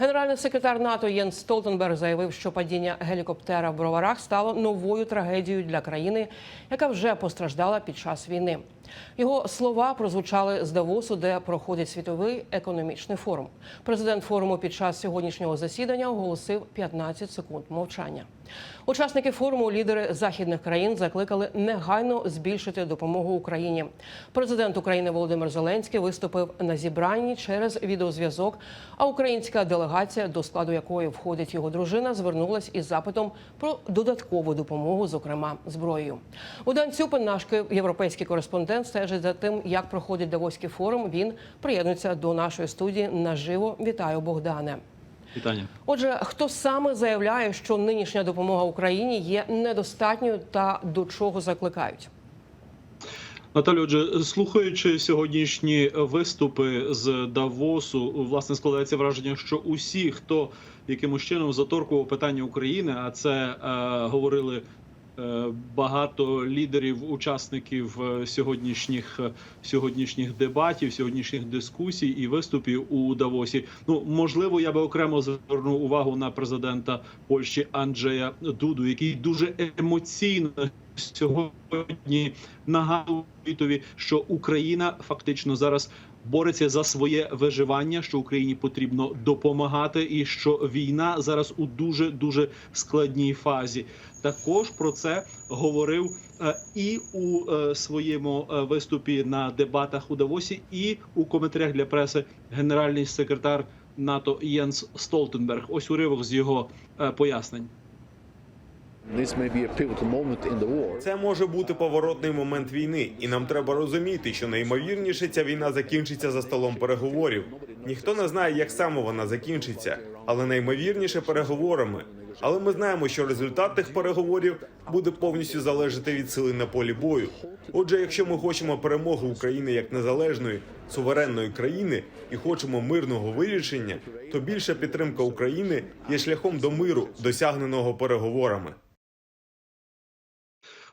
Генеральний секретар НАТО Єнс Столтенберг заявив, що падіння гелікоптера в броварах стало новою трагедією для країни, яка вже постраждала під час війни. Його слова прозвучали з Давосу, де проходить світовий економічний форум. Президент форуму під час сьогоднішнього засідання оголосив 15 секунд мовчання. Учасники форуму, лідери західних країн, закликали негайно збільшити допомогу Україні. Президент України Володимир Зеленський виступив на зібранні через відеозв'язок. А українська делегація, до складу якої входить його дружина, звернулась із запитом про додаткову допомогу, зокрема зброєю. Богдан Цюпин, наш європейський кореспондент, стежить за тим, як проходить Давоський форум. Він приєднується до нашої студії наживо. Вітаю, Богдане. Вітання. Отже, хто саме заявляє, що нинішня допомога Україні є недостатньою та до чого закликають? Наталю, отже, слухаючи сьогоднішні виступи з Давосу, власне складається враження, що усі, хто якимось чином заторкував питання України, а це е, говорили багато лідерів, учасників е, сьогоднішніх е, сьогоднішніх дебатів, сьогоднішніх дискусій і виступів у Давосі. Ну можливо, я би окремо звернув увагу на президента Польщі Анджея Дуду, який дуже емоційно сьогодні нагадував світові, що Україна фактично зараз бореться за своє виживання, що Україні потрібно допомагати, і що війна зараз у дуже дуже складній фазі. Також про це говорив е, і у е, своєму е, виступі на дебатах у Давосі, і у коментарях для преси генеральний секретар НАТО Єнс Столтенберг. Ось уривок з його пояснень. Це може бути поворотний момент війни, і нам треба розуміти, що найімовірніше ця війна закінчиться за столом переговорів. Ніхто не знає, як саме вона закінчиться, але найімовірніше переговорами. Але ми знаємо, що результат тих переговорів буде повністю залежати від сили на полі бою. Отже, якщо ми хочемо перемоги України як незалежної суверенної країни і хочемо мирного вирішення, то більша підтримка України є шляхом до миру, досягненого переговорами.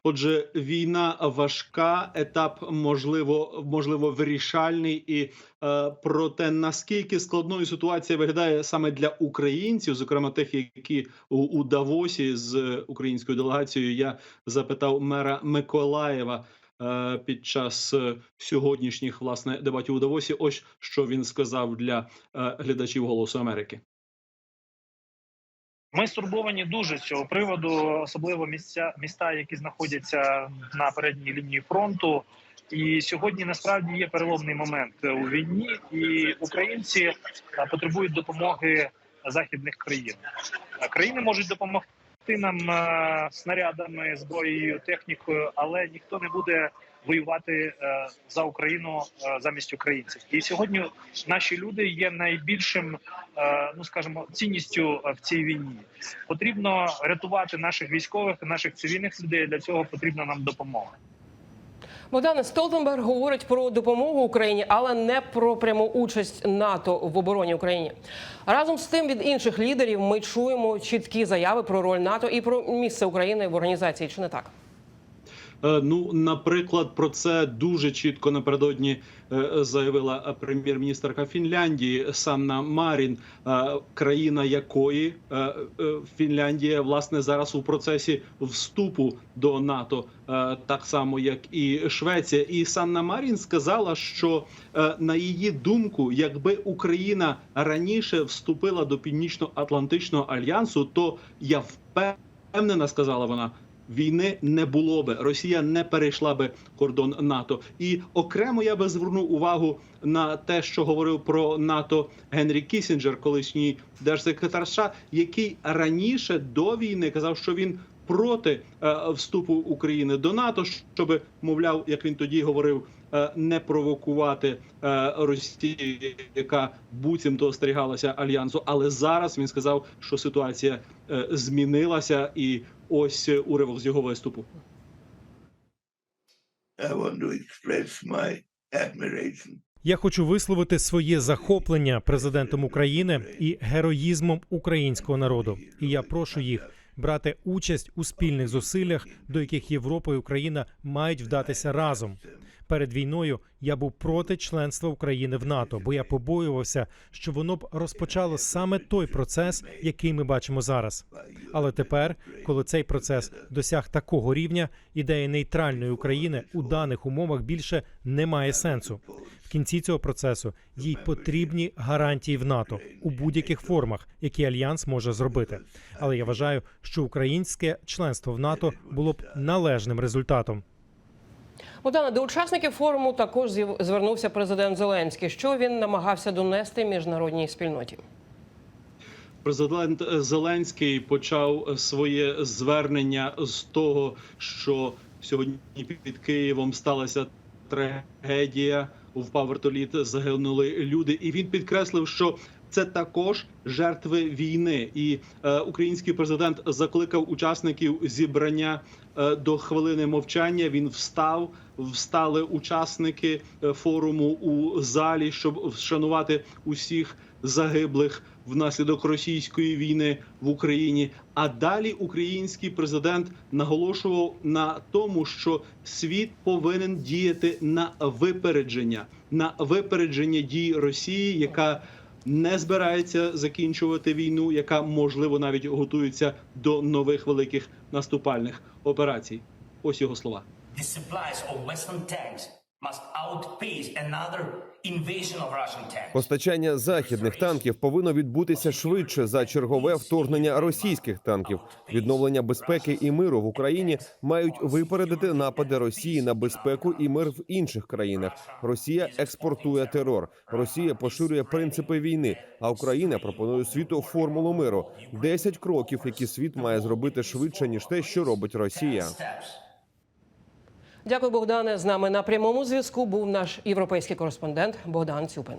Отже, війна важка, етап можливо, можливо, вирішальний, і е, про те, наскільки складною ситуація виглядає саме для українців, зокрема тих, які у, у Давосі з українською делегацією, я запитав мера Миколаєва. е, Під час сьогоднішніх власне дебатів у Давосі, ось що він сказав для е, глядачів Голосу Америки. Ми стурбовані дуже з цього приводу, особливо місця міста, які знаходяться на передній лінії фронту. І сьогодні насправді є переломний момент у війні, і українці е, потребують допомоги західних країн. Е, Країни можуть допомогти нам е, снарядами, зброєю, технікою, але ніхто не буде воювати е, за Україну е, замість українців. І сьогодні наші люди є найбільшим, ну скажімо, цінністю в цій війні. Потрібно рятувати наших військових, наших цивільних людей. Для цього потрібна нам допомога. Богдане Столтенберг говорить про допомогу Україні, але не про пряму участь НАТО в обороні України. Разом з тим від інших лідерів ми чуємо чіткі заяви про роль НАТО і про місце України в організації. Чи не так? Е, Ну, наприклад, про це дуже чітко напередодні е, заявила е, прем'єр-міністерка Фінляндії Санна Марін, країна якої Фінляндія власне зараз у процесі вступу до НАТО, так само як і Швеція. І Санна Марін сказала, що на її думку, якби Україна раніше вступила до Північно-Атлантичного альянсу, то я впевнена, сказала вона. Війни не було би, Росія не перейшла би кордон НАТО. І окремо я би звернув увагу на те, що говорив про НАТО Генрі Кісінджер, колишній держсекретар США, який раніше до війни казав, що він проти е, вступу України до НАТО, щоб мовляв, як він тоді говорив, е, не провокувати е, Росію, яка буцімто остерігалася альянсу. Але зараз він сказав, що ситуація змінилася, і ось уривок з його виступу. I want to express my admiration Я хочу висловити своє захоплення президентом України і героїзмом українського народу. І я прошу їх брати участь у спільних зусиллях, до яких Європа і Україна мають вдатися разом. Перед війною я був проти членства України в НАТО, бо я побоювався, що воно б розпочало саме той процес, який ми бачимо зараз. Але тепер, коли цей процес досяг такого рівня, ідея нейтральної України у даних умовах більше не має сенсу. В кінці цього процесу їй потрібні гарантії в НАТО у будь-яких формах, які альянс може зробити. Але я вважаю, що українське членство в НАТО було б належним результатом. Богдана, до учасників форуму також звернувся президент Зеленський. Що він намагався донести міжнародній спільноті? Президент Зеленський почав своє звернення з того, що сьогодні під Києвом сталася трагедія. Впав вертоліт, загинули люди, і він підкреслив, що це також жертви війни. І е, український президент закликав учасників зібрання е, до хвилини мовчання. Він встав, встали учасники е, форуму у залі, щоб вшанувати усіх загиблих внаслідок російської війни в Україні. А далі український президент наголошував на тому, що світ повинен діяти на випередження, на випередження дій Росії, яка не збирається закінчувати війну, яка можливо навіть готується до нових великих наступальних операцій. Ось його слова. Постачання західних танків повинно відбутися швидше за чергове вторгнення російських танків. Відновлення безпеки і миру в Україні мають випередити напади Росії на безпеку і мир в інших країнах. Росія експортує терор. Росія поширює принципи війни. А Україна пропонує світу формулу миру. Десять кроків, які світ має зробити швидше ніж те, що робить Росія. Дякую, Богдане. З нами на прямому зв'язку був наш європейський кореспондент Богдан Цюпин.